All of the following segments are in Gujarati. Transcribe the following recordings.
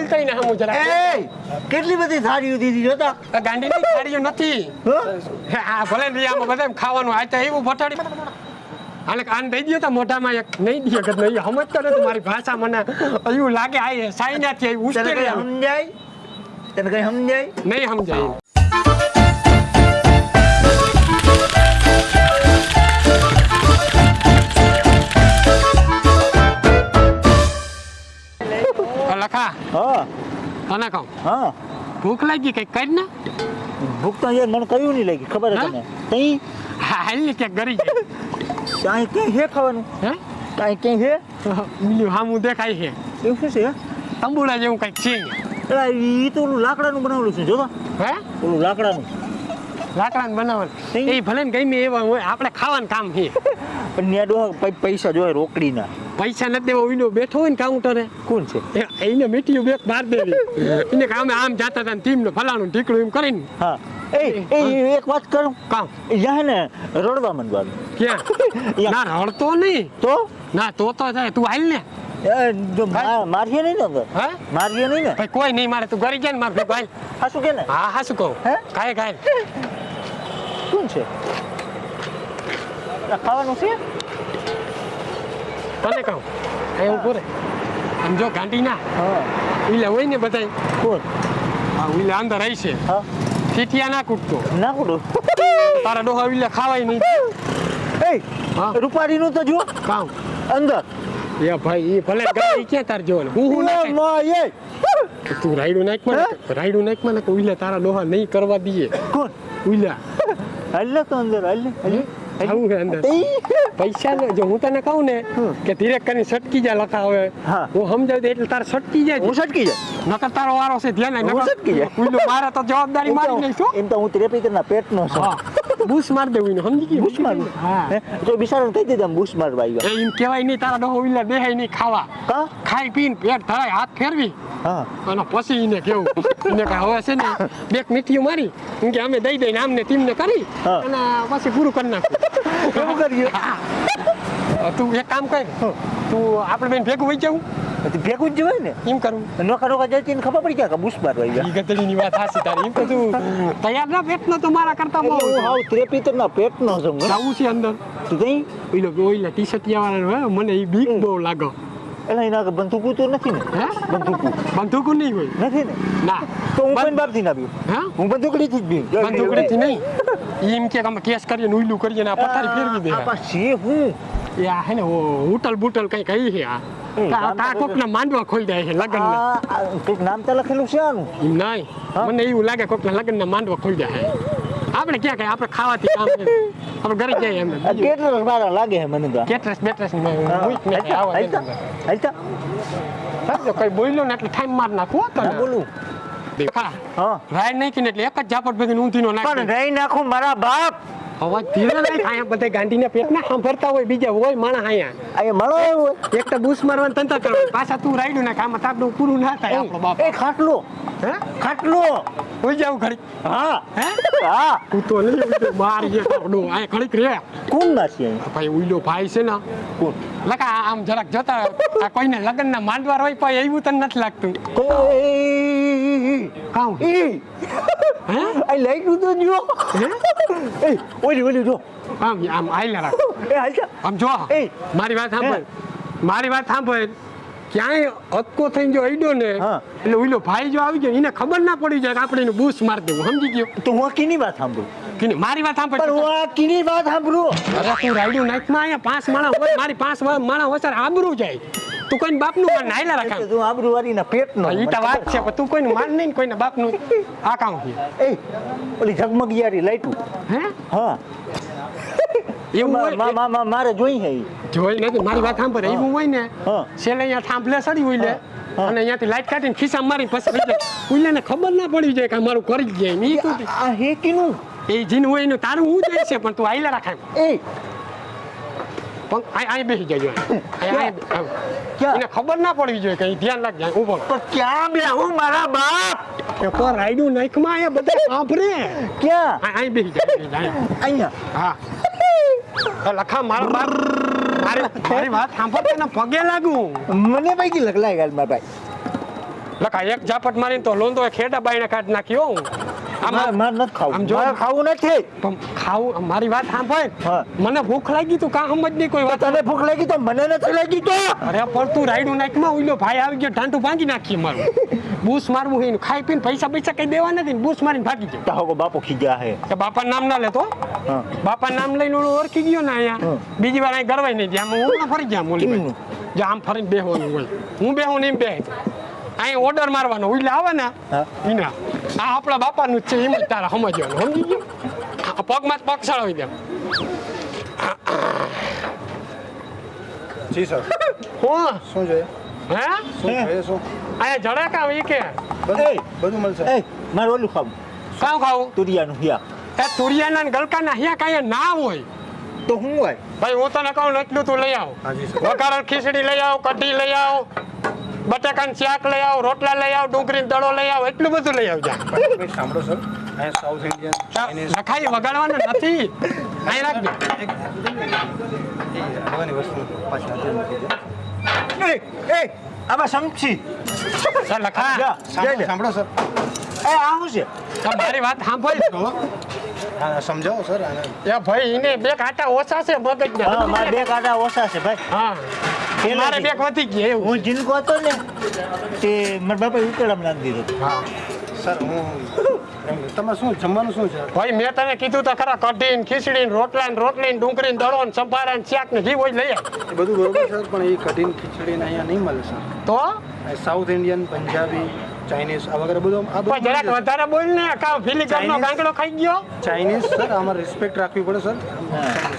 બોલતાય ના હમું જરા એ કેટલી બધી સાડીઓ દીધી જોતા? આ ગાંડીની સાડીઓ નથી. હો? આ ભલે ને આમાં બધા ખાવાનું આ તો એવું ફટાડી હાલે કાન દઈ દો તો મોઢામાં એક નહીં દે કે નહીં સમજતો નથી મારી ભાષા મને એવું લાગે આ સાઈનાથી ઉશ્કેરી સમજાય? તને કઈ સમજાય? નહીં સમજાય. લખા? હા. તને કહું? હા. ભૂખ લાગી કઈ કરી ને. ભૂખ તો યાર મને કયું નહીં લાગી ખબર છે હે? તને? તઈ? હા હાલ ને ક્યાંક ગરી જાય કાંઈ ક્યાંય હે ખાવાનું? હે? કાંઈ ક્યાંય હે? બીજું હામું દેખાય છે. એવું શું છે? હે? તંબુડા જેવું કંઈક છે. એલા, એ તો ઓલું લાકડાનું બનાવેલું છે જો હે? ઓલું લાકડાનું. લાકડાને બનાવવાનું. એ ભલે ને ગમે એવા હોય આપણે ખાવાનું કામ છે. પણ ન્યા ડોહા પૈસા જોઈએ રોકડીના. પૈસા નથી દેવા વિનો બેઠો હોય ને કાઉન્ટરે કોણ છે? એને મીઠીયું બેક બાર દેવી. એને કે અમે આમ જાતા હતા ટીમ ને ફલાણું ઢીકળું એમ કરીને. હા. એ એ એક વાત કરું? કામ યા ને રડવા મંડવાનું. ક્યાં? ના રડતો નહીં. તો? ના તો તો થાય. તું હાલ ને. મારીએ નહીં ને મારીએ નહીં ને? કોઈ નહીં મારે. તું ગરી જાય ને મારે. ભેગો હાલ હા શું કે ને? હા હા શું કહું. હે? કાંઈ કાંઈ કોણ છે? ખાવાનું છે? તને કહું? એવું ઊભો રે. આમ જો ગાંડી ના ઈલે હોય ને બધાય. કોણ? હા ઈલે અંદર આવી છે. ઠીઠિયા ના કૂટતો. ના કૂટો? તારા ડોહા ઈલે ખાવાય નહીં. એ હા. રૂપારીનું તો જો કામ અંદર. એ ભાઈ એ ભલે ગાડી ક્યાં તાર જો હું હું માં એ. તું રાઈડું નાખ મને રાઈડું નાખ મને ઈલે તારા ડોહા નહીં કરવા દઈએ કોણ? ઉલ્યા હાલ ને હાલ ને. આવું છે અંદર. પૈસા ને જો હું તને કહું ને કે ધીરે કરીને સટકી જાય લખા હવે. હું. સમજાવી એટલે તારે સટકી જાય હું સટકી જાય. નકર તારો વારો છે ધ્યાન. હું નકર સટકી જાય. મારે તો જવાબદારી મારી નહીં છું એમ તો હું ત્રેપીતરના પેટનો છું. હા. બૂસ માર દેવું ને સમજી ગઈ બુશ મારું. હા. હે? તો બિચારાને કહી દીધા બુશ માર ભાઈ એમ કહેવાય નહીં તારા ડહો વિલા દેહાય નહીં ખાવા. કા? ખાઈ પીને પેટ ધરાય હાથ ફેરવી. હા. અને પછી એને કેવું? એને કે હવે છે ને બેક મીઠીયું મારી. કે અમે દઈ દઈને આમને તીમને કરી અને પછી પૂરું કરી નાખું. એવું કરીએ. તું એક કામ કર. તું આપણે બેન ભેગું વહી જવું તો ભેગું જ જવાય ને. એમ કરું. નોખા નોખા જતી ને ખબર પડી ગયા કે બુશ મારવા આવ્યા ઈ ગધડીની વાત હાચી તારી. એમ કીધું તૈયાર ના પેટનો તો મારા કરતા બહુ. ત્રેપી તો ના પેટ પેટનો છું? જવું છે અંદર. તું કઈ? ઓઈલો ઓઈલા ટી શર્ટ વાળા મને એ બીક બહુ લાગો. એટલે એના આગળ બંદૂકું તો નથી ને? હે? બંદૂકો. નહીં હોય. નથી ને? ના. તો હું બં- પણ બારથી ના પીવું હે? હું બંદૂકડીથી જ બી બંદૂકડીથી નહીં. એમ કે અમે કેસ કરીએ ને ઉઈલું કરીએ ને આ પથારી ફેરવી દે. આ છે હું? એ આ હે ને હોટલ બુટલ કઈ કઈ છે આ. કોકના માંડવા ખોલી દે છે લગ્ન નામ તો લખેલું છે આનું? નહીં. મને એવું લાગે કોકના લગ્નના માંડવા ખોલી દે છે. આપણે ક્યાં કઈ? આપણે ખાવાથી કામ આપણે ઘરે જઈએ એમ. કેટલો મારા લાગે છે મને તો. કેટરસ બેટરસ ને. સમજો કઈ બોલ્યો ને એટલે ટાઈમ માર નાખવો તો બોલું. એટલે એક જ ઝાપટ ભેગી નાખી નાખું મારા બાપ. અવાજ ધીરે નાખ અહીંયા બધા ગાંધીના પેટના સાંભળતા હોય બીજા હોય માણસ આયા મળો એવું એક તો બૂસ મારવાનું તંત્ર પાછા તું રાઈડું નાખ આમાં તાપનું પૂરું ના થાય આપણો બાપ. એ ખાટલો. હે? ખાટલો. હોઈ જાવ ખડી હા. હે? હા. તું તો નહીં ઉડ્યો જે આ ઘડીક રે. કોણ અહીંયા ભાઈ ઉડ્યો ભાઈ છે ને. કોણ? લકા આમ જરાક જતા આ કોઈને લગ્નના માંડવાર હોય પણ એવું તને નથી લાગતું. ઈ. હે? આઈ લઈ ગયું તો જો. હે? એ ઓલી ઓલી જો. આમ આમ આઈ રાખ. એ આમ જો. એ. મારી વાત સાંભળ. મારી વાત સાંભળ. ક્યાંય અક્કો થઈને જો અડ્યો ને એટલે ઓઈલો ભાઈ જો આવી ગયો એને ખબર ના પડી જાય કે આપણે એનું બૂસ મારી દેવું. સમજી ગયો? તો હું કીની વાત સાંભળું? કીની? મારી વાત પણ સાંભળ હું આ કીની વાત સાંભળું. અરે તું રાડ્યું નાખમાં અહીંયા પાંચ માણસ હોય મારી પાંચ માણસ વસાર આબરું જાય. તું કોઈને બાપનું માન નાયલા રાખા તું આબરૂવાળીના પેટનો ઈ તો વાત છે પણ તું કોઈનું માન નહીં કોઈને કોઈના બાપનું. આ કામ છે. એ ઓલી ઝગમગિયારી લાઈટું. હે? હા. એવું હોય મારે જોઈ હે જોઈ નથી મારી વાત સાંભળે એવું હોય ને. છેલ્લે અહીંયા થાંભલે સડી હોય લે. અને અહીંયાથી લાઈટ કાઢીને ખિસ્સા મારી પછી જાય ઉલ્યાને ખબર ના પડી જાય કે અમારું કરી જાય ની આ હે કીનું? એ જીન હોય એનું તારું હું જાય છે પણ તું આઈલા રાખે એ. પણ અહીં બેસી. ક્યાં? એને ખબર ના પડવી જોઈએ કઈ ધ્યાન લાગ જાય ઊભો. તો ક્યાં બે હું મારા બાપ? તો રાયડું નાખમાં એ બધા સાંભળે. ક્યાં? અહીં અહીં બેસી જાય. અહીંયા. હા. લખા મારા બાપ. મારી મારી વાત સાંભળ તને પગે લાગુ. મને પૈકી લગલાય ગાલ મારા ભાઈ. લખા એક ઝાપટ મારીને તો લોન તો ખેડા બાઈને કાઢ નાખ્યો હું. મારે નથી આમ ખાવું. જો. ખાવું નથી. ખાવું મારી વાત સાંભળ. મને ભૂખ લાગી તું કાં સમજ નહીં કોઈ વાત. તને ભૂખ લાગી તો મને નથી લાગી તો? અરે પણ તું રાયડું નાખમાં ભાઈ આવી ગયો ઢાંટું ભાંગી નાખી મારું. બૂસ મારવું હોય ખાઈ પીને પૈસા પૈસા કઈ દેવા નથી બૂસ મારીને ભાગી જાય તાહો બાપુ ખીજા હે. કે બાપા નામ ના લેતો બાપા નામ લઈને ઓળખી ગયો ને અહીંયા. બીજી વાર અહીં ગરવાય નહીં જ્યાં. હું ના ફરી ગયા મોલી? જે આમ ફરીને બેહવાનું હોય. હું બેહું નહીં બે અહીં ઓર્ડર મારવાનો. ઉઈલે આવે ને હા. આ આપણા બાપાનું જ છે એમ જ તારા સમજવાનું સમજી ગયો? આ પગમાં જ પગ સળાવી દે. જી સર. હું? શું જોઈએ? હે? શું જોઈએ શું? અહીંયા જડાકા ઈ કે? બધું મળશે. એ મારે ઓલું ખાવું. કાં ખાવું? તુરિયાનું હિયા. એ તુરિયાના ને ગલકાના અહીંયા કાંઈ ના હોય. તો હું હોય? ભાઈ હું તને કહું ને એટલું તું લઈ આવ. ખીચડી લઈ આવ કઢી લઈ આવ. બટાકાનું શાક લઈ આવો રોટલા લઈ આવો ડુંગળી દડો લઈ આવો એટલું બધું લઈ આવજો સાંભળો સર. સાઉથ ઇન્ડિયન વગાડવાનું નથી. અહીં રાખજો. એ આમાં સમજી. લખા સાંભળો સાંભળો સર. એ આ શું છે તો વાત સાંભળ. સમજાવો સર. એ ભાઈ એને બે કાંટા ઓછા છે હા મગજના બે કાંટા ઓછા છે ભાઈ. હા. મારે બે વધી ગયા એવું હું જીનકો હતો ને તે મારા બાપા ઉકેલામ નાખી દીધો. હા. સર હું તમે શું જમવાનું શું છે? ભાઈ મેં તને કીધું તો ખરા કઢી ને ખીચડી ને રોટલા ને રોટલી ને ડુંગળી ને દળો ને સંભારા ને શાક ને જી હોય લઈ બધું બરોબર સર પણ એ કઢીને ખીચડીને અહીંયા નહીં મળે સર. તો? સાઉથ ઇન્ડિયન પંજાબી ચાઇનીઝ આ વગેરે બધું આ બધું જરાક વધારે બોલ ને કા ફિલિકરનો Chinese? ગાંગડો ખાઈ ગયો? ચાઇનીઝ સર અમારે રિસ્પેક્ટ રાખવી પડે સર.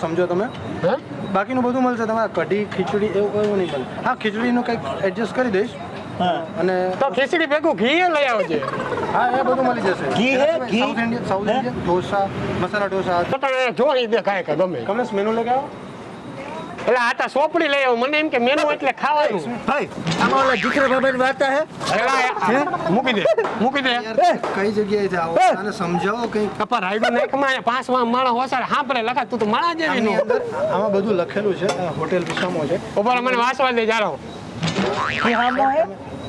સમજો તમે. હે? બાકીનું બધું મળશે. તમારે કઢી ખીચડી એવું એવું નહીં મળે. હા ખીચડીનું કંઈક એડજસ્ટ કરી દઈશ. હા. અને તો ખીચડી ભેગું ઘી લઈ આવજે. હા એ બધું મળી જશે. ઘી હે? ઘી? South Indian dosa masala dosa. તો તમે જોઈ દે ખાય કે ગમે. કમલેશ મેનુ લઈ આવો એટલે આ તો સોપડી લઈ આવ. મને એમ કે મેનુ એટલે ખાવાનું. ભાઈ આમાં ઓલા દીકરા બાબાની વાત હે? એટલે મૂકી દે મૂકી દે. કઈ જગ્યાએ આવો? આને સમજાવો કઈ કપા રાયડું નાખમાં અહીંયા પાંચમાં માણસ હોસાડે સાંભળે લખા તું તો માળા જેવી નો આમાં બધું લખેલું છે આ હોટેલ વિસામો છે. ઉપર મને વાંચવા દે જારો. હે.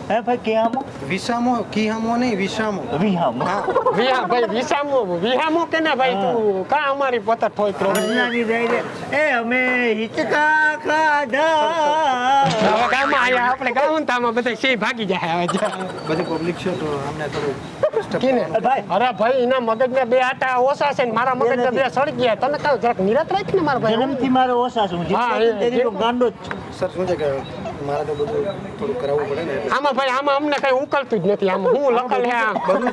હે ભાઈ કિહામો વિસામો કિહામો નહીં વિસામો. વિહામો. વિહા ભાઈ વિસામો વિહામો કે ના ભાઈ તું? કા અમારી પતર ઠોઈ કરો અજ્ઞાની રહી રે એ અમે હિચકા ખાધા હવે ગામમાં આયા આપણે તામાં બધા સિંહ ભાગી જાય હવે. બધી પબ્લિક છે તો અમને થોડું disturb કેને? કરવાનું. ભાઈ. અરે ભાઈ એના મગજના બે આટા ઓછા છે ને મારા મગજના બે સડી ગયા. તને કહું જરાક નિરાત રાખ ને મારા ભાઈ? જન્મથી મારો ઓછા છું. હું ગાંડો સર શું છે કે મારે તો બધું થોડું કરાવવું પડે ને આમાં ભાઈ આમાં અમને કઈ ઉકલતું જ નથી. આમાં હું લખલ હે બધું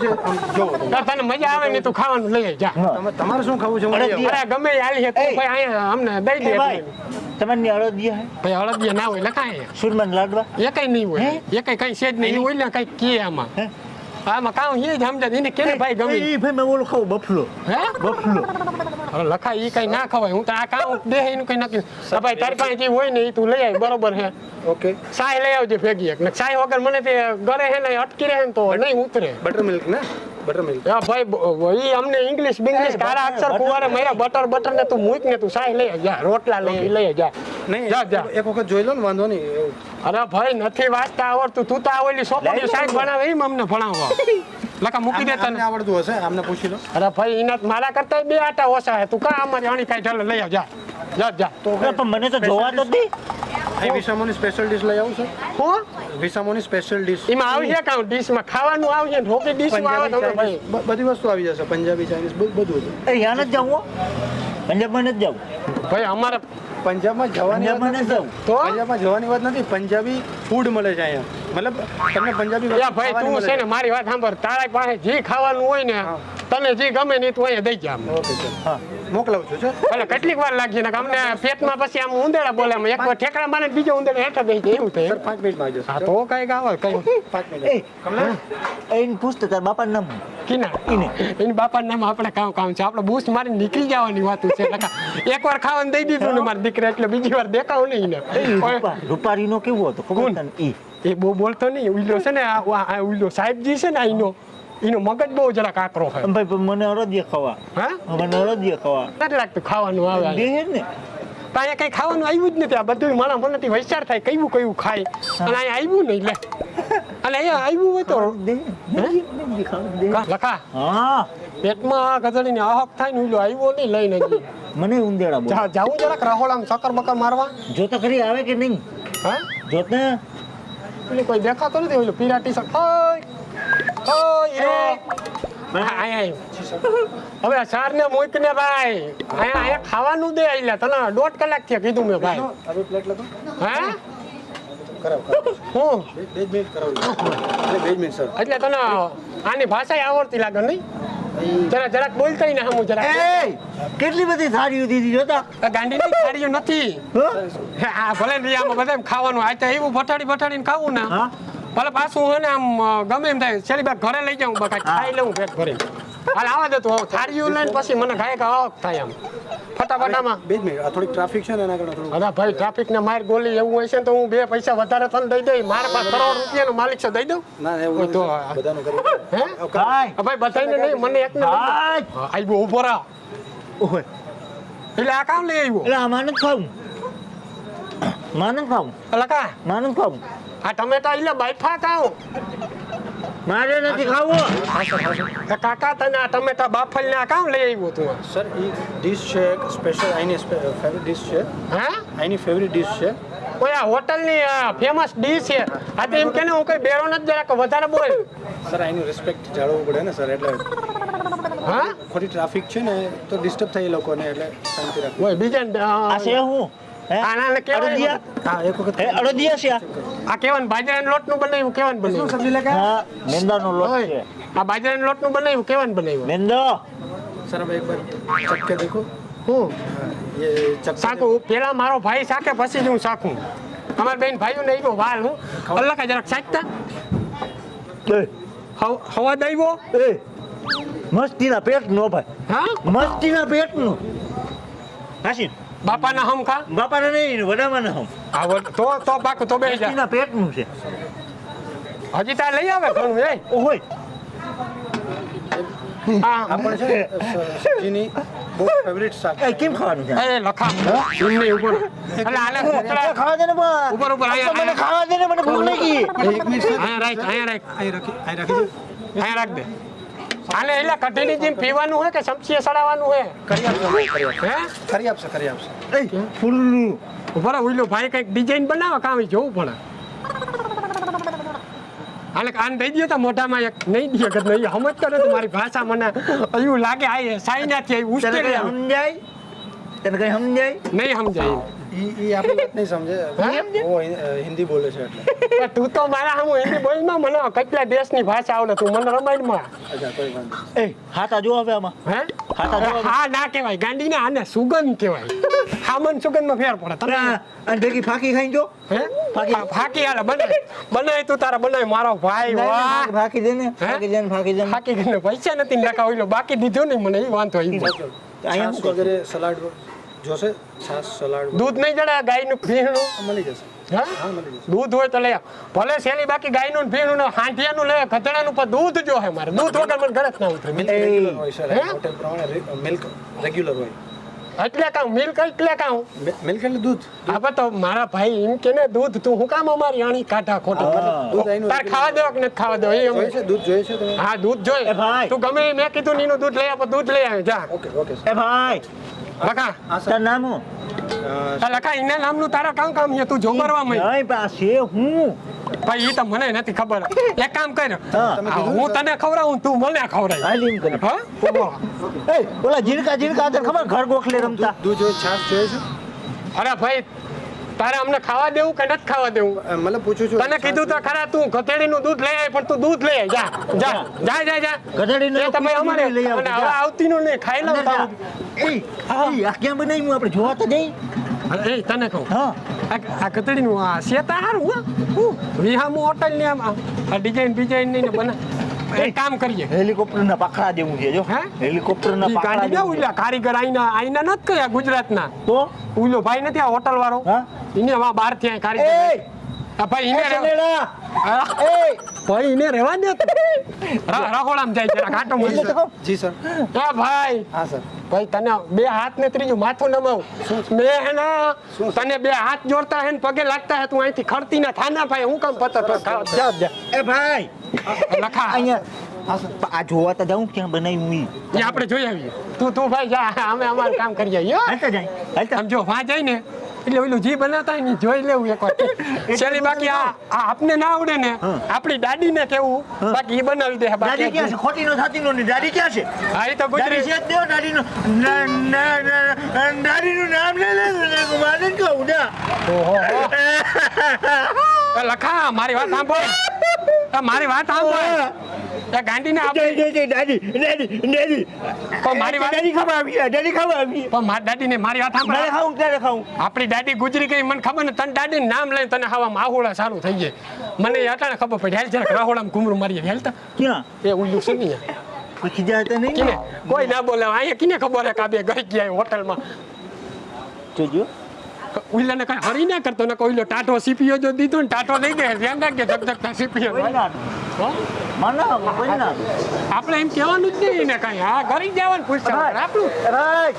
છે તને મજા આવે ને તું ખાવાનું લઈ જા. તમે તમારે શું ખાવું છે અરે ગમે હાલી હે તું ભાઈ અહીંયા અમને દઈ દે. તમને અળદિયા હે? ભાઈ ના હોય લખાય. સુરમન લાડવા? એ કઈ નહીં હોય. એ કઈ કઈ છે જ નહીં. હોય ને કઈ કે આમાં. આમાં કામ એ જ સમજે એને કેને ભાઈ ગમે એ ભાઈ મેં ઓલું ખાવું બફલો. હે? બફલો. હવે લખાય એ કઈ ના ખવાય. હું તો આ કામ દે એનું કઈ નક્કી ભાઈ તારી પાસે જે હોય ને એ તું લઈ આવી બરોબર હે? ઓકે. સાય લઈ આવજે ભેગી એક. ને સાય વગર મને તે ગળે હે ને અટકી રહે ને તો નહીં ઉતરે. બટર મિલ્ક ને? બટર મિલ્ક હા ભાઈ ઈ અમને ઇંગ્લિશ બિંગ્લિશ કારા અક્ષર કુવારે મારા બટર બટર ને તું મૂક ને તું સાઈ લઈ જા રોટલા લઈ લઈ જા. નહીં જા જા. એક વખત જોઈ લો ને વાંધો નહીં. અરે ભાઈ નથી વાંચતા આવડતું. તું તો આવેલી સોપડી સાહેબ ભણાવે એમ અમને ભણાવવા લકા મૂકી દે તને. આવડતું હશે આમને પૂછી લો. અરે ભાઈ ઇનાત મારા કરતા બે આટા ઓછા હે તું કા અમારી અણી કાઈ ચાલે લઈ આવ જા જા જા. તો પણ મને તો જોવા તો દે. અહીં વિસામોની સ્પેશિયલ ડિશ લઈ આવું સર હું? વિસામોની સ્પેશિયલ ડિશ એમાં આવશે કાં? ડીશમાં ખાવાનું આવશે રોટી ડીશમાં આવે તમે ભાઈ. બધી વસ્તુ આવી જશે પંજાબી ચાઇનીઝ બધું છે એ યા જ જાવું પંજાબમાં નથી જાવું. ભાઈ અમારે પંજાબમાં જવાની વાત નથી. તો? પંજાબમાં જવાની વાત નથી. પંજાબી ફૂડ મળે છે અહીંયા. મતલબ તમને પંજાબી ભાઈ તું છે ને મારી વાત સાંભળ. તારા પાસે જે ખાવાનું હોય ને. તને જે ગમે ને તું અહીંયા દઈ જા. ઓકે હા. મોકલાવું છું સર ભલે કેટલીક વાર લાગશે ને અમને પેટમાં પછી આમ ઉંદેડા બોલે આમ એક વાર ઠેકડા મારે બીજો ઉંદેડો હેઠા બેસી જાય. એવું થાય. પાંચ મિનિટમાં આવી હા જશે તો કંઈક આવે કઈ પાંચ મિનિટ. કમલેશ એને પૂછતો તાર બાપાનું નામ કિના ઇને એની બાપાનું નામ આપણે કામ કામ છે. આપણે બૂસ્ટ મારી નીકળી જવાની વાત છે. એક વાર ખાવાનું દઈ દીધું ને મારા દીકરા એટલે બીજી વાર દેખાવ નહીં ને રૂપા રૂપારીનો કેવો હતો? ખબર તને? ઈ. એ બહુ બોલતો નહીં. ઉલ્લો છે ને આ આ સાહેબજી છે ને આ એનો મગજ બહુ જરાક આકરો છે ભાઈ મને અડદિયા ખાવા. હા? મને અડદિયા ખાવા. નથી લાગતું ખાવાનું આવે બે ને. તો અહીંયા કઈ ખાવાનું આવ્યું જ નથી. આ બધું મારા મનથી વૈચાર થાય કયું કયું ખાય. અને અહીંયા આવ્યું નહીં લે. અને અહીંયા આવ્યું હોય તો. લખા? હા. પેટમાં આ ગધડીને આહક થાય ને ઉલ્યો આવ્યો નહીં લઈને. મને ઉંદેડા બોલ. જાવું જરાક રહોડામાં ચક્કર બકર મારવા. જો તો ખરી આવે કે નહીં? હા? જોત ને કોઈ દેખાતો નથી ઓલું પીરા ટી શર્ટ ઓય ઓય રે હા, અહીંયા આવ્યું. હવે સાર ને મૂક ને ભાઈ. અહીંયા અહીંયા ખાવાનું દે એટલે તને દોઢ કલાક થયા કીધું મેં ભાઈ. હવે પ્લેટ લખો. હે? કરાવ કરાવ. હું? બે બે મિનિટ કરાવું. બે મિનિટ સર એટલે તને આની ભાષા આવડતી લાગે નહીં? જરા જરાક બોલતા ને હું જરા કેટલી બધી થાળીઓ દીધી જોતા? ગાંડીની થાળીઓ નથી. હો? આ ભલે ને આમાં બધાય ખાવાનું આ તો એવું ભટાડી ભટાડીને ખાવું ને. હા? ભલે પાછું હોય ને આમ ગમે એમ થાય. છેલ્લી બાર ઘરે લઈ જાઉં બકા ખાઈ લઉં પેટ ભરી હાલ આવા દે તું થાળીઓ લઈને પછી મને ખાય કે હક થાય આમ. ફટાફટામાં બે મિનિટ આ થોડીક ટ્રાફિક છે ને એના કારણે થોડું અરે ભાઈ ટ્રાફિક ને માર ગોલી એવું હોય છે ને તો હું બે પૈસા વધારે તને દઈ દઈ. મારા પાસે કરોડ રૂપિયાનો માલિક છે દઈ દઉં? ના એવું તો બધાનું કરીએ હે? કાય ભાઈ. બધાને નહીં મને એકને હા, આવ્યો ઊભો રા ઓય એટલે આ કામ લઈ આવ્યો? એટલે આ માનસ ખાવું. માનસ ખાવું. એટલે કા? માનસ ખાવું. આ ટમેટા એટલે બાઈફા કાઉ મારે નથી ખાવું. કાકા તને આ ટમેટા બાફલ ને આ કામ લઈ આવ્યો તું સર એ ડીશ છે એક સ્પેશિયલ અહીંની ફેવરિટ ડીશ છે. હા? અહીંની ફેવરિટ ડીશ છે. કોઈ આ હોટલની ફેમસ ડીશ છે. આ તો એમ કે હું કઈ બેરો નથી જરાક વધારે બોલ. સર અહીંનું રિસ્પેક્ટ જાળવવું પડે ને સર એટલે હા? ખોટી ટ્રાફિક છે ને તો ડિસ્ટર્બ થાય લોકોને એટલે શાંતિ રાખો ઓય બીજા આ છે હું? હે? આનાને કેવાય? અડદિયા હા એક વખત હે અડદિયા છે આ કેવાન બાજરાના લોટનું બનાવ્યું કેવાન બન્યું સમજી લે કે હા મેંદાનો લોટ છે. આ બાજરાના લોટનું બનાવ્યું કેવાન બનાવ્યું. મેંદો? સર એક બાર ચક દેખો. હું? સાકું પેલા મારો ભાઈ સાકે પછી હું સાકું અમાર બેન ભાઈઓ ને આવ્યો વાલ હું. અલગ જરાક સાચતા એ. હવા દાવ્યો એ. મસ્તીના પેટ નો ભાઈ. હા? મસ્તીના પેટ નો નાસી બાપાના હમ ખા? બાપાના નહીં વડામાના હમ. આ તો તો પાક તો બે જા. પેટનું છે. હજી તાર લઈ આવે ઘણું એ ઓય હા છે સબ્જીની બહુ ફેવરિટ શાક. એ કેમ ખાવાનું છે? એ લખા. એમને ઉપર. એટલે આલે ખાવા દે ને ઉપર, ઉપર, અહીંયા, મને ખાવા દે ને મને ભૂખ લાગી. એક મિનિટ સર. રાખ અહીંયા રાખ. અહીં રાખી અહીં રાખી દો. અહીંયા રાખ દે. આલે એટલે કઢીની જેમ પીવાનું હોય કે ચમચીએ સડાવવાનું હોય? કરી આપશો હે? કરી આપશો કરી આપશો. એ ફૂલનું. ઉપર ઉઈલો ભાઈ કંઈક ડિઝાઇન બનાવે કામ જોવું પડે? હાલે કાન દઈ દો તો મોઢામાં એક નહીં દે કે નહીં સમજ કરે તો મારી ભાષા મને. એવું લાગે આ સાઈનાથી ઉશ્કેરી સમજાય? તને કઈ સમજાય? નહીં સમજાય. ઈ ઈ આપણી વાત નહીં સમજે ઓ હિન્દી બોલે છે એટલે. તું તો મારા સામું હિન્દી બોલમાં મને. કેટલા દેશની ભાષા આવડે તું મને રમાડમાં. અચ્છા કોઈ વાંધો એ. હાથા જો હવે આમાં. હે? ના કહેવાય. ગાંડીને આને સુગંધ કહેવાય. હામન સુગંધમાં ફેર પડે. તમે આ- અને ભેગી ફાકી ખાઈને જો. હે? ફાકી. ફાકી હાલે બનાય બનાય તું તારા બનાય મારો ભાઈ વાહ. ફાકી દે ને. ફાકી દે ને ફાકી દે ફાકી ગઈને પૈસા નથી નાખા ઓઈલો બાકી દીધું ને મને. એ વાંધો આવ્યો અહીંયા વગેરે સલાડ જોશે? છાસ સલાડ દૂધ નહીં જડે ગાયનું ભીણનું મળી જશે. હા? હા મળી જશે. દૂધ હોય તો લે ભલે શેલી બાકી ગાયનું ને હાંઠિયાનું લે ખતડાનું પણ દૂધ જો હે મારે. દૂધ વગર મને ઘરે જ ના ઉતરે. મિલ્ક રેગ્યુલર હોય સર હોટેલ પ્રમાણે મિલ્ક રેગ્યુલર હોય. એટલે કાં મિલ્ક એટલે કાં મિલ્ક એટલે દૂધ. હા તો મારા ભાઈ એમ કે ને દૂધ તું હું કામ અમારી આણી કાઢા ખોટા? તાર ખાવા દેવા કે નથી ખાવા દેવા એ અમે- દૂધ જોઈએ છે હા દૂધ જોઈએ. ભાઈ. તું ગમે મેં કીધું ને એનું દૂધ લઈ આપ દૂધ લઈ આવે જા. ઓકે ઓકે એ ભાઈ. લખા. તાર નામ હું લખા એના નામનું તારા કામ કામ છે તું જોગરવા માં નહીં પણ આ છે હું? ભાઈ એ તો મને નથી ખબર. એક કામ કર. હા. હું તને ખવડાવું તું મને ખવડાય. હાલ એમ કરે. હા? એ ઓલા જીરકા જીરકા ખબર? ઘર ગોખલે રમતા. દૂધ જોઈએ છાશ જોઈએ છે? અરે ભાઈ તારે અમને ખાવા દેવું કે નથી ખાવા દેવું? મતલબ પૂછું છું. તને કીધું તો ખરા તું ગધેડીનું દૂધ લઈ આવી પણ તું દૂધ લઈ આવી જા જા જા જા જા. ગધેડીનું તમે અમારે લઈ અને હવે આવતી આવતીનું નહીં ખાઈ લઉં. એ આ ક્યાં બનાવ્યું? આપણે જોવા તો જઈ. અરે, એ તને કહું. હા. આ કતડીનું આ શેતા હારું હા. હું વિહામું હોટલ ને આમ આ ડિઝાઇન ડિઝાઇન નહીં બના એક કામ કરીએ. હેલિકોપ્ટરના પાખડા જેવું છે જો. હે? હેલિકોપ્ટરના પાખડા જેવું છે. કારીગર આઈના આઈના નથી કયા ગુજરાતના. તો? ઉલ્યો ભાઈ નથી આ હોટલ વાળો. હા? એને વા બહારથી કારીગર એ આ ભાઈ એ એને સનેડા ભાઈ એને રેવા દે તો. ર- જાય જરા કાટો એટલે તો. જી સર. હા ભાઈ. હા સર. ભાઈ તને બે હાથ ને ત્રીજું માથું નમાવ. મે હે ના તને બે હાથ જોડતા હે ને પગે લાગતા હે તું અહીંથી ખડતી ના. થાના ભાઈ હું કામ પતર તો જા જા એ ભાઈ. લખા. અહીંયા. આ જોવા તો જાઉં ક્યાં બનાવ્યું ઈ એ આપણે જોઈ આવીએ. તું તું ભાઈ જા. અમે અમારું કામ કરી આવીએ હો. હાલતા જાય હાલતા. આમ જો વાં જાય ને એટલે ઓલું જી બનાતા ને જોઈ લેવું એકવાર છેલ્લી બાકી આ આપને ના આવડે ને આપણી દાદીને કેવું બાકી એ બનાવી દે દાદી ક્યાં છે? ખોટી નો થાતી નો ને દાદી ક્યાં છે? હા એ તો દાદી ગુજરી છે દેવો દાદી નું દાદી નું નામ લે લે માને કહું ના ઓહો. લખા મારી વાત સાંભળ. મારી વાત સાંભળ. એ ગાંધીને આપણે દાદી દાદી દાદી. પણ મારી વાત દાદી ખાવા આવી દાદી ખાવા આવી. પણ મારી દાદીને મારી વાત સાંભળ. ત્યારે ખાવું આપણી દાદી ગુજરી ગઈ મને ખબર ને તને દાદી નામ લઈને તને હવા માહોળા સારું થઈ જાય. મને અટાણે ખબર પડી હાલ જરાક રાહોડામાં કુમરું મારી હાલતા ક્યાં? એ ઉલ્લું છે નહીં કોઈ ખીજાતા નહીં. કોઈ ના બોલે અહીંયા કિને ખબર હે કે ગઈ ગયા હોટલમાં. જોજો. ઉલ્લાને કઈ હરી ના કરતો ને કોઈ ટાટો સીપીઓ જો દીધો ને ટાટો લઈ ગયા ધ્યાન રાખજે ધકધકતા સીપીઓ આપણે એમ કહેવાનું જ નહીં ને કઈ. હા ઘરે જવાનું પૂછતા આપણું. રાઈટ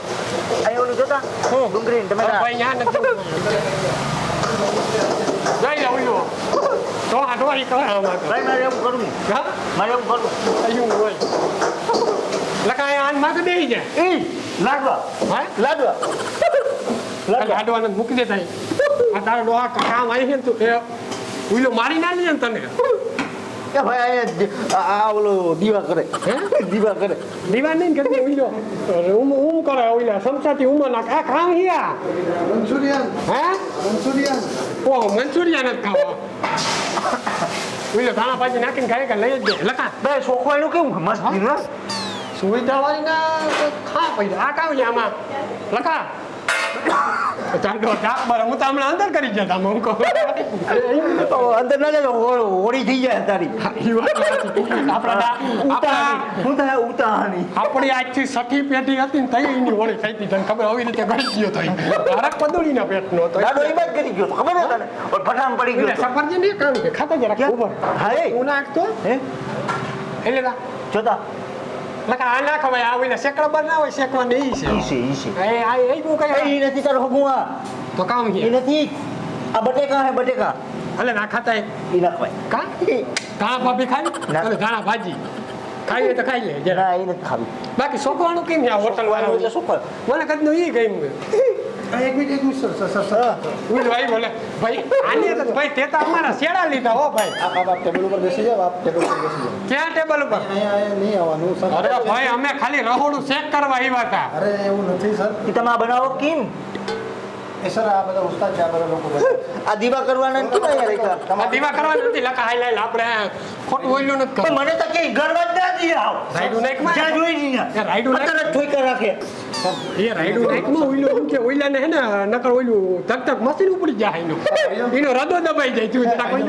અહીં ઓલું જોતા? ટમેટા ભાઈ ન્યા નથી. જઈ લે ઉલ્લું. તો આ ડોરી કરે ભાઈ મારે એવું કરવું. હા? મારે એવું કરવું. અહીં હોય. લખાય આન માથે દે જાય. ઈ લાડવા. હા? લાડવા. ખાલી મૂકી દેતા અહીં. આ તારો ડોહા કામ આવી છે ને તું એ મારી ના ને તને? એ ભાઈ આ- ઓલો દીવા કરે. દીવા કરે. દીવાન નહીં કરતી ઉલ્લો ઉમ ઉમ કરે ઉલ્લા સમસાતી ઉમર નાખ. આ ખામ હિયા? મંચુરિયન. હે? મંચુરિયન. ઓહો મંચુરિયન જ ખાવા. ઉલ્લો ધાણા પાછી નાખીને ખાય કે લઈ જ દે. લખા. બે છોકરાનું કેવું? મસ્ત સુવિધા વાળી ના? ખા પૈસા. આ કામ આમાં. લખા. ચાલો ચાક બર હું તો હમણાં અંદર કરી જતા હું કહું અંદર ના જાય હોળી થઈ જાય તારી. આપણા આપણા હું તો ઉતાહની આપણી આજથી સખી પેટી હતી ને એની હોળી થઈ હતી તને ખબર આવી રીતે ગળી ગયો તો હરક પદોળીના પેટનો હતો. દાદો એ બાદ કરી ગયો ખબર ને તને? ઓલ પડી ગયો. સફરજન એ કામ કે ખાતા જરા ક્યાં? હા, હું? નાખતો હે એટલે જોતા લખા આ ના ખવાય આ ઓલા શેકડા ના હોય શેકવા ને ઈ છે. છે ઈ છે. એ આ એ હું એ કઈ ઈ નથી તારો હગું આ. તો કામ ઈ છે નથી. આ બટેકા હે બટેકા. એટલે ના ખાતા એ ઈ નાખવાય. કા? કા ભાભી ખાઈ ના. એટલે ધાણા ભાજી. ખાઈએ તો ખાઈ લે જરા. એ ઈ નથી ખાવી. બાકી સોકવાનું કેમ છે હોટલ એટલે વાળા શું કર મને કદનું ઈ ગયું એક મિનિટ એક minute sir sir sir sir. હું. ભાઈ બોલે. ભાઈ આની તો ભાઈ તે તો અમારા શેડા લીધા હો ભાઈ. આપ આપ આપ ટેબલ ઉપર બેસી જાઓ આપ ટેબલ ઉપર બેસી જાઓ. ક્યાં ટેબલ ઉપર? અહીંયા અહીંયા નહીં આવવાનું સર. અરે ભાઈ અમે ખાલી રહોડું ચેક કરવા આવ્યા હતા. અરે એવું નથી સર. ઈ તમે આ બનાવો કેમ? એ સર આ બધા ઉસ્તાદ છે આ બધા લોકો આ દીવા કરવાના ને અહીંયા રાખ્યા? આ દીવા કરવા નથી લખા હાઈ લાઈ આપણે ખોટું ઓઈલું નથી પણ મને તો કે ગરવા જ ના આવ? જ્યાં જોઈ એ રાયડું નાખ. રાખે. એ રાઈડું ઓઈલું એમ કે ઓઈલાને હે ને નકર ઓઈલું ધક ધક મશીન ઉપડી જાય એનો. એનો રદો દબાઈ જાય તું જરા કોઈ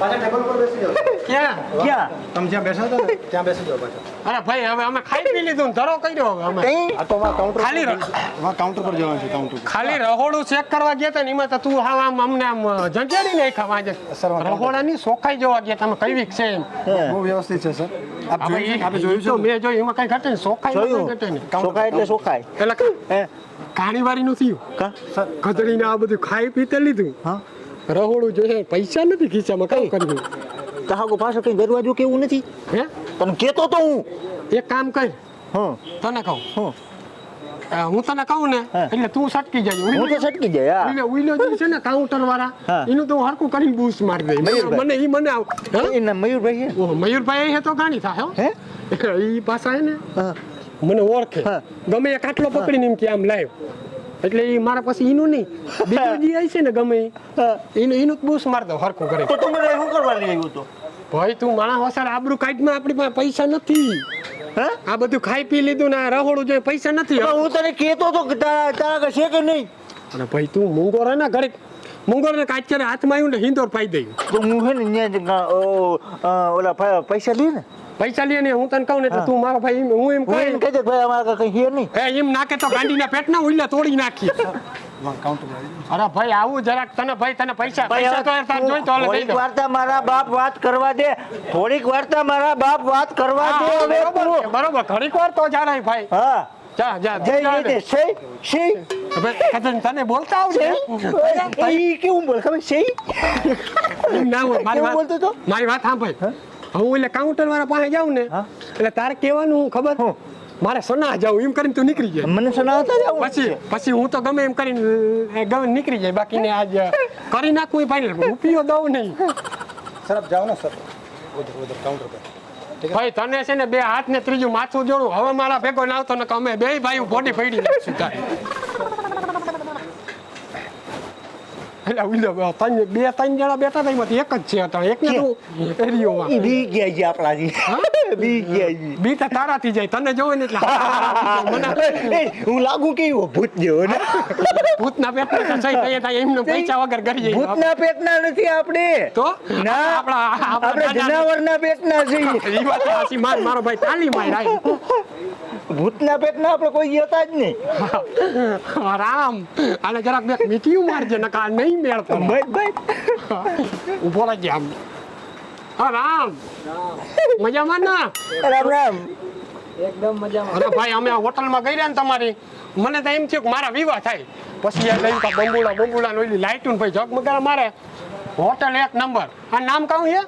પાછા ટેબલ ઉપર બેસી જાઓ. ક્યાં? ક્યાં? તમે જ્યાં બેસા હતા ત્યાં બેસી જાઓ પાછા. અરે ભાઈ હવે અમે ખાઈ પી લીધું ધરો કર્યો હવે અમે. કઈ? આ તો અમારા કાઉન્ટર ખાલી ર- કાઉન્ટર પર જવાનું છે કાઉન્ટર ખાલી રહોડું ચેક કરવા ગયા હતા ને એમાં તો તું હાવ આમ અમને આમ જંજેડી નાખ્યા વાંજે સર, રહોડાની સોખાઈ જોવા ગયા તમે કઈ વીક છે એમ. બહુ વ્યવસ્થિત છે સર. આપ જોયું છે? જોયું છે મેં જોયું એમાં કઈ ઘટે ને સોખાઈ ઘટે ને. સોખાય એટલે સોખાય એટલે કા- હે. કાણીવારીનું થયું. કા? સર. ખદડીને આ બધું ખાઈ પીતે લીધું. હા. રહોડું જોઈએ પૈસા નથી ખીચામાં કામ કરવું તાહાગો પાછો કઈ દરવાજો કેવું નથી? હે? તને કેતો તો હું. એક કામ કર. હા. તને કહું. હા. હું તને કહું ને એટલે તું સટકી જાય. હું તો સટકી જાય હા. ઉઈલો જે છે ને કાઉન્ટર વાળા એનું તો હરકું કરીને બૂસ મારી દે મને ઈ મને આવ હે? એના મયુરભાઈ? ઓહો મયુરભાઈ એ તો ગાણી થાય હો. ઈ પાછા હે ને હા. મને ઓળખે. ગમે એ કાટલો પકડીને એમ કે આમ લાવ એટલે એ મારા પાસે ઈનું નહીં. બીજું જે આવી છે ને ગમે. એનું એનું જ માર દો હરકું કરે. તો તું મને શું કરવા લઈ આવ્યો તો? ભાઈ તું માણસ વસાર આબરૂ કાઢમાં આપણી પાસે પૈસા નથી. આ બધું ખાઈ પી લીધું ને રહોડું જોઈએ પૈસા નથી હું તને કેતો તો કે તારા તારા છે કે નહીં? અને ભાઈ તું મૂંગો રહે ને ઘરે મુંગોર ને કાચરે હાથમાં આવ્યું ને હિંદોર ફાઈ દઈ તો હું હે ને ઓલા પૈસા લઈ ને. પૈસા લે ને હું તને કહું ને તું મારો ભાઈ હું એમ કહું એમ કહી દે ભાઈ અમારે કઈ છે નહીં. એ એમ નાખે તો ગાંડીના પેટના ઉઈલા તોડી નાખી. અરે ભાઈ આવું જરાક તને ભાઈ તને પૈસા પૈસા તો તાર જોઈ તો થોડીક વાર્તા મારા બાપ વાત કરવા દે. થોડીક વાર્તા મારા બાપ વાત કરવા દે હા, હવે બરોબર ઘડીક વાર તો જાણે ભાઈ. હા. જા જા જય દે સહી સહી કદન તને બોલતા આવડે કેવું બોલ ખબર સહી ના હોય મારી કેવું બોલતો તો? મારી વાત સાંભળ. હું એટલે કાઉન્ટર વાળા પાસે જાઉં ને એટલે તારે કહેવાનું હું ખબર? હું? મારે સોના જાઉં એમ કરીને તું નીકળી જાય. મને સુનાવતા જાવ પછી પછી હું તો ગમે એમ કરીને એ ગમે નીકળી જાય. બાકી ને આજ કરી નાખું એ ફાઇનલ રૂપિયો દઉં નહીં. સર જાઓ ને સર ઉધર ઉધર કાઉન્ટર પર. ભાઈ તને છે ને બે હાથ ને ત્રીજું માથું જોડું. હવે મારા ભેગો ના આવતો ને અમે બે ભાઈ બોડી ફેડી નાખશું તારી. એટલે ઉલ્યો ત્રણ બે ત્રણ જણા બેઠા હતા એમાંથી એક જ છે અત્યારે એકને તું એરિયોમાં. બી ગયા છે આપણાથી બી ગયા છે. બી તો તારાથી જાય. તને જોવે ને એટલે એ, હું લાગુ કેવો ભૂત જેવો ને? ભૂતના પેટમાં તો સહી થાય થાય. એમને પૈસા વગર કરી જાય ભૂતના પેટના નથી આપણે. તો? ના આપણા આપણે જનાવરના પેટના છીએ. ઈ વાત સાચી. માર- મારો ભાઈ તાલી માર આય. ભૂતના પેટના આપણે કોઈ હતા જ નહીં. રામ આને જરાક બે મીઠિયું મારજે નકા આ નહીં મેળ પડે. ભાઈ ભાઈ ઊભો રાખજે આમ. હા રામ. મજામાં ના? રામ રામ. અરે ભાઈ અમે આ હોટલમાં ગઈ રહ્યા ને તમારી. મને તો એમ થયું કે મારા વિવાહ થાય. પછી આ લઈને કા બંબુલા બંબુલા ઓલી લાઈટું ને ભાઈ જગમગારા મારે. હોટલ એક નંબર. આ નામ કહું છે?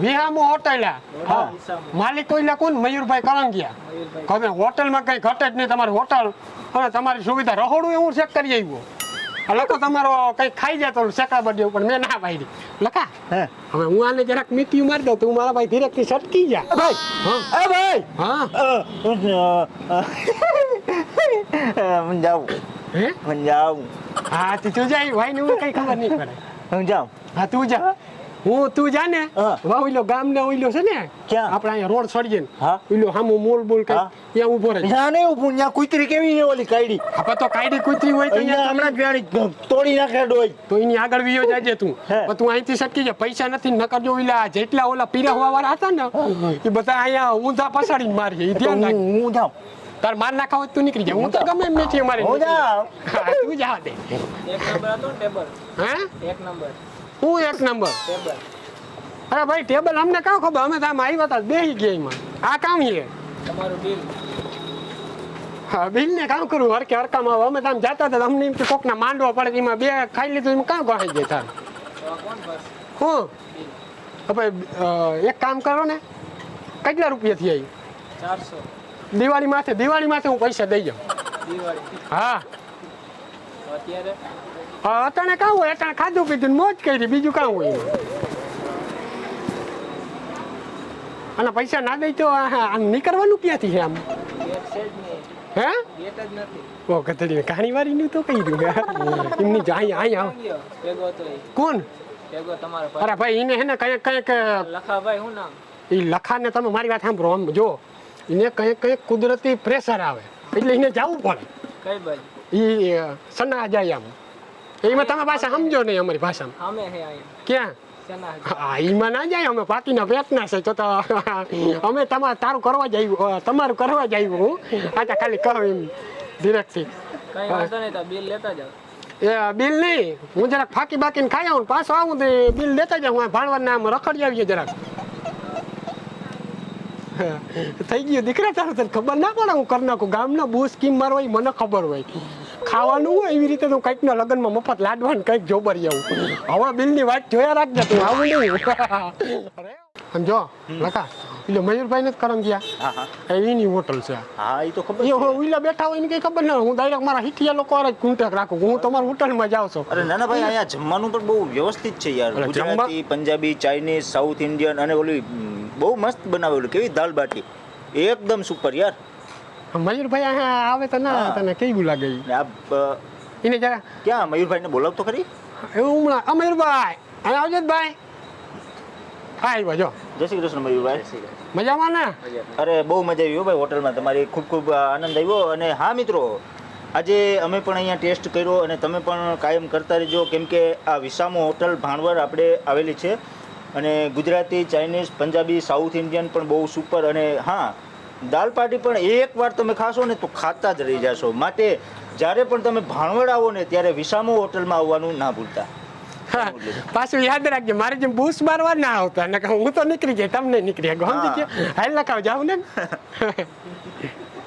વિહામો હોટેલ. હા. માલિક કોઈલા કોણ? મયુરભાઈ કરંગિયા કહે હોટલમાં કઈ ઘટે જ નહીં તમારી હોટલ. અને તમારી સુવિધા રહોડું એવું ચેક કરી આવ્યો. લખો તમારો કઈ ખાઈ જાય તો શેકા બધી પણ મેં ના પાડી. લખા. હે. હવે હું આને જરાક મીઠી મારી દઉં તું મારા ભાઈ ધીરેકથી સટકી જા ભાઈ. હા. એ ભાઈ. હા. હું જાઉં. હે? હું જાઉં. હા તું તું જા ભાઈ ને હું કઈ ખબર નહીં પડે. હું જાઉં. હા તું જા. હું તું જા ને. હા. વા ઓઈલો ગામ ને ઓઈલો છે ને. ક્યાં? આપણે અહીંયા રોડ સળીએ ને. હા. ઓઈલો હામું મોલ બોલ કઈ. ત્યાં ઊભો રહે. ત્યાં નહીં ઉભું ત્યાં કૂતરી કેવી છે ઓલી કાયડી? આપણે તો કાયડી કુતરી હોય તો અહીંયા હમણાં પ્યાણી તોડી નાખે ડોય તો એની આગળ વિયો જાજે તું. હે. પણ તું અહીંથી સટકી જા. પૈસા નથી નકર જો ઓલા જેટલા ઓલા પીરા વાળા હતા ને એ બધા અહીંયા ઊંધા પસાડીને મારી એ ધ્યાન રાખ હું હું તાર માર નાખા હોય તો તું નીકળી જા. હું તો ગમે એમ નથી અમારે હું જા તું જા દે. એક નંબર હતો ને ટેબલ? હે? એક નંબર. હું એક નંબર? અરે ભાઈ ટેબલ અમને કાં ખબર? અમે તો આમ આવ્યા હતા બેસી ગયા એમાં. આ કામ છે? તમારું બિલ. હા બિલ ને કામ કરવું હરકે હરકામાં આવે અમે તો આમ જતા હતા અમને એમ કે કોકના માંડવા પડે એમાં બે ખાઈ લીધું એમાં કાં ગહાઈ ગયા ભરશે? હું? ભાઈ એક કામ કરો ને કેટલા રૂપિયા થઈ ચારસો. દિવાળી માથે દિવાળી માથે હું પૈસા દઈ જાઉં. હા. અત્યારે? હા અટાણે કાં હોય? અટાણે ખાધું પીધું મોજ કરી. બીજું કાં હોય? અને પૈસા ના દઈ તો આમ નીકળવાનું ક્યાંથી છે આમ? હે? ઓ નું કહાણી વાળીનું તો કહી દઉં. એમની જાય અહીં આવ. કોણ. અરે ભાઈ એને હે ને કંઈક કંઈક લખાભાઈ શું નામ? એ લખાને તમે મારી વાત સાંભળો. આમ જો એને કંઈક કંઈક કુદરતી પ્રેશર આવે. એટલે એને જવું પડે. કઈ બાજુ? એ સના જાય આમ. એમાં તમે પાછા સમજો નહીં અમારી ભાષામાં. અમે હે ક્યાં? એમાં ના જાય અમે પાકીના પેટના છે તો તો અમે તમારે તારું કરવા જ આવ્યું તમારું કરવા જ આવ્યું હું. આજા ખાલી કહું એમ ધીરેકથી કઈ વાંધો નહીં તો બિલ લેતા જાવ એ બિલ નહીં. હું જરાક ફાકી બાકીને ખાઈ આવું પાછો આવું તો બિલ લેતા જાઉં. ભાણવા ના રખડી આવીએ જરાક. થઈ ગયું દીકરા તારું તને ખબર ના પડે હું કરી નાખું? ગામનો બહુ સ્કીમ મારો હોય મને ખબર હોય. ખાવાનું હોય એવી રીતે તું કંઈકના લગ્નમાં મફત લાડવાનું કંઈક જોબરી આવું. હવે બિલની વાત જોયા રાખજે તું આવું નહીં. સમજો લખા. એટલે મયુરભાઈ ને જ કરમ ગયા. હા હા. એની હોટલ છે. હા એ તો ખબર એ છે. બેઠા હોય ને કઈ ખબર ના હું ડાયરેક્ટ મારા હિઠિયા લોકો જ કોન્ટેક્ટ રાખું હું તમારા હોટલમાં જાઉં છું. અરે ના ના ભાઈ અહીંયા જમવાનું પણ બહુ વ્યવસ્થિત છે યાર. Gujarati Punjabi Chinese south Indian અને ઓલી બહુ મસ્ત બનાવેલું. કેવી દાલ બાટી. એકદમ સુપર યાર. મયુરભાઈ અહીંયા આવે તો ના. તને કેવું લાગે એને જરા ક્યાં મયુરભાઈને બોલાવતો ખરી? એવું હમણાં આ મયુરભાઈ! અહીં આવજો જ ભાઈ. હા આવ્યો જો જય શ્રી કૃષ્ણ મયુરભાઈ. મજામાં ને? અરે બહુ મજા આવી ભાઈ હોટલમાં. તમારી ખૂબ ખૂબ આનંદ આવ્યો. અને હા મિત્રો આજે અમે પણ અહીંયા ટેસ્ટ કર્યો અને તમે પણ કાયમ કરતા રહેજો. કેમ કે આ વિસામો હોટલ ભાણવર આપણે આવેલી છે. અને Gujarati Chinese Punjabi south Indian પણ બહુ સુપર. અને હા દાલ પાટી પણ એક વાર તમે ખાશો ને તો ખાતા જ રહી જશો. માટે જ્યારે પણ તમે ભાણવડ આવો ને ત્યારે વિસામો હોટલમાં આવવાનું ના ભૂલતા. પાછું યાદ રાખજો મારે જેમ બૂસ મારવા ના આવતા હું તો નીકળી જાય તમને નીકળી ગયા સમજી ગયા? હાલ નખાવ જાવ ને.